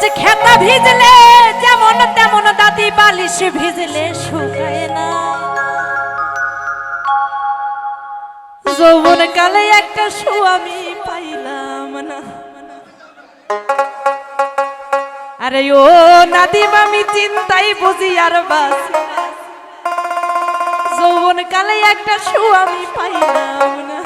গাছ খেতা ভিজলে, যেমন তেমন দাদি বালিশ ভিজলে শুকায় না। যৌবন কালে একটা সুয়ামি পাইলাম না। আরে ও নাদিম, আমি চিন্তাই বুঝি আর বাস যৌবন কালে একটা সুয়ামি পাইলাম না।